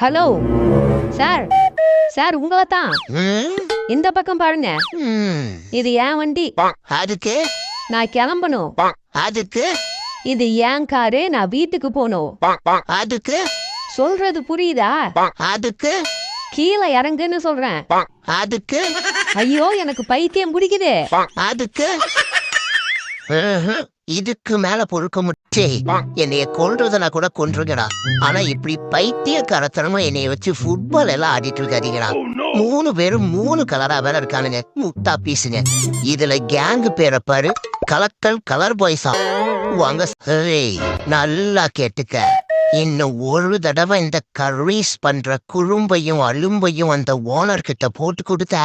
Hello. Sir sir உங்களை தான் இந்த பக்கம் பாருங்க. இது என் வண்டி. அதுக்கு? நான் கிளம்பணும். அதுக்கு? இது என் காரு நான் வீட்டுக்கு போகணும். அதுக்கு? சொல்றது புரியுதா? அதுக்கு? கீழே இறங்குன்னு சொல்றேன். அதுக்கு? ஐயோ எனக்கு பைத்தியம் பிடிக்குது. அதுக்கு. இதுக்கு மேல பொறுக்க முட்டே என்னைய கொல்றதுனா கூட கொன்றுங்கடா. ஆனா இப்படி பைத்தியக்காரத்தனமா என்னைய வச்சு ஃபுட்பால் எல்லாம் ஆடிட்டு இருக்காதீங்கடா. மூணு பேரும் மூணு கலரா வேற இருக்கானுங்க. முட்டா பீஸுங்க. இதுல கேங் பேரை பாரு. கலக்கல் கலர் பாய்ஸா வாங்க சரி நல்லா கேட்டுக்க. இன்னும் ஒரு தடவை இந்த கர்வீஸ் பண்ற குறும்பையும் அலும்பையும் அந்த ஓனர் கிட்ட போட்டு கொடுத்த?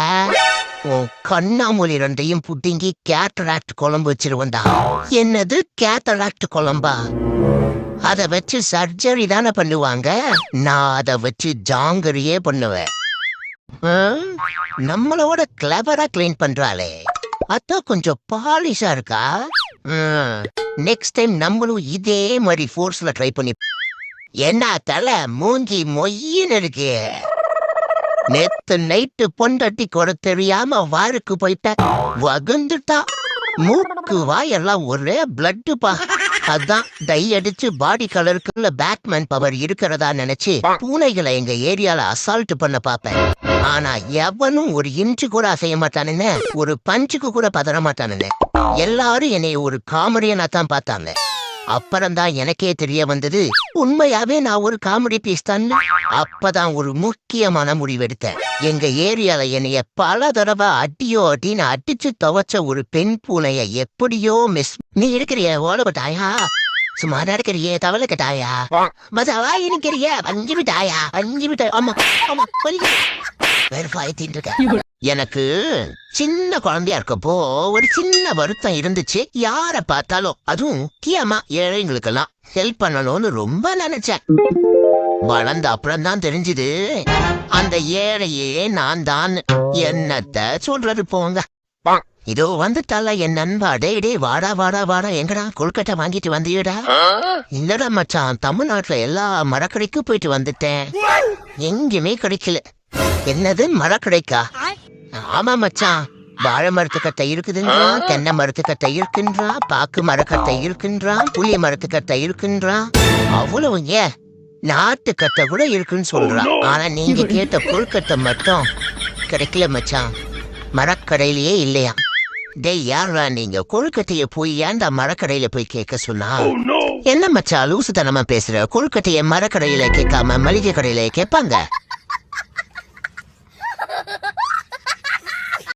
உன் கண்ணாமொழி ரெண்டையும் புட்டிங்கி கேட்டராக்ட் குழம்பு வச்சிருவந்தா என்னது கேட்டராக்ட் குழம்பா? அதை வச்சு சர்ஜரி தானே பண்ணுவாங்க? நான் அத வச்சு ஜாங்கரியே பண்ணுவேன். நம்மளோட கிளவரா கிளீன் பண்றாளே. அதான் கொஞ்சம் பாலிஷா இருக்கா? நெக்ஸ்ட் டைம் நம்மளும் இதே மாதிரி ஃபோர்ஸ்ல ட்ரை பண்ணி என்ன தலை மூஞ்சி மொய்யின்னு இருக்கு. நேத்து நைட்டு பொண்டட்டி கூட தெரியாம வாருக்கு போயிட்ட. வகுந்துட்டா. மூக்கு வாயெல்லாம் ஒரே பிளட்டுப்பா அதான் டை அடிச்சு பாடி கலருக்குள்ள பேட்மேன் பவர் இருக்கிறதா நினைச்சு பூனைகளை எங்க ஏரியால அசால்ட் பண்ண பாப்பேன். ஆனா எவனும் ஒரு இன்ச்சு கூட அசைய மாட்டானுன்னு ஒரு பஞ்சுக்கு கூட பதற மாட்டானுன்னு எல்லாரும் என்னை ஒரு காமெடியனா தான் பார்த்தாங்க. அப்புறம்தான் எனக்கே தெரிய வந்தது உண்மையாவே நான் ஒரு காமெடி பீஸ் தான். அப்பதான் ஒரு முக்கியமான முடிவெடுத்தேன். எங்க ஏரியால என்னைய பல தடவை அடியோ அடின்னு அடிச்சு துவைச்ச ஒரு பெண் பூனைய எப்படியோ மிஸ் நீ இருக்கிறிய ஓடப்பட்டாயா சும்மா நடக்கிறியே தவளை கட்டாயா? மதாவா இருக்கிறிய அஞ்சு விட்டாயா? அஞ்சு விட்டாய் ஆமா ஆமா வெறுப்பாய் தின்றுக்க எனக்கு சின்ன குழந்தையா இருக்கப்போ ஒரு சின்ன வருத்தம் இருந்துச்சு. யார பார்த்தாலும் அதுவும் முக்கியமா ஏழைங்களுக்கெல்லாம் ஹெல்ப் பண்ணணும்னு ரொம்ப நினைச்சேன். வளர்ந்த அப்புறம் தான் தெரிஞ்சுது. அந்த ஏழையே நான் தான். என்னத்த சொல்றது போங்க. இதோ வந்துட்டால என் நண்பா. டே டே வாடா வாடா வாடா. எங்கடா கொல்கட்டை வாங்கிட்டு வந்தியடா? இல்லடா மச்சான் தமிழ்நாட்டுல எல்லா மரக்கடைக்கும் போயிட்டு வந்துட்டேன். எங்கேயுமே கிடைக்கல. என்னது மரக்கடைக்கா? ஆமா மச்சான் வாழை மரத்துக்கட்டை இருக்குதுன்றான் தென்னை மரத்துக்கட்டை இருக்கின்றான் பாக்கு மரக்கட்டை இருக்கின்றான் புளிய மரத்துக்கட்டை இருக்கின்றான் அவ்வளவு ஏன் நாட்டுக்கட்டை கூட இருக்குன்னு சொல்றான் ஆனா நீங்க கேட்ட புல்கட்டை மட்டும் கிடைக்கல மச்சான் மரக்கடையிலேயே இல்லையா. டேய் யாரா நீங்க? கொழுக்கட்டைய போய் ஏன்டா மரக்கடையில போய் கேட்க சொன்னா? என்ன மச்சா லூசுத்தனமா பேசுற? கொழுக்கட்டைய மரக்கடையில கேட்காம மளிகை கடையில கேட்பாங்க?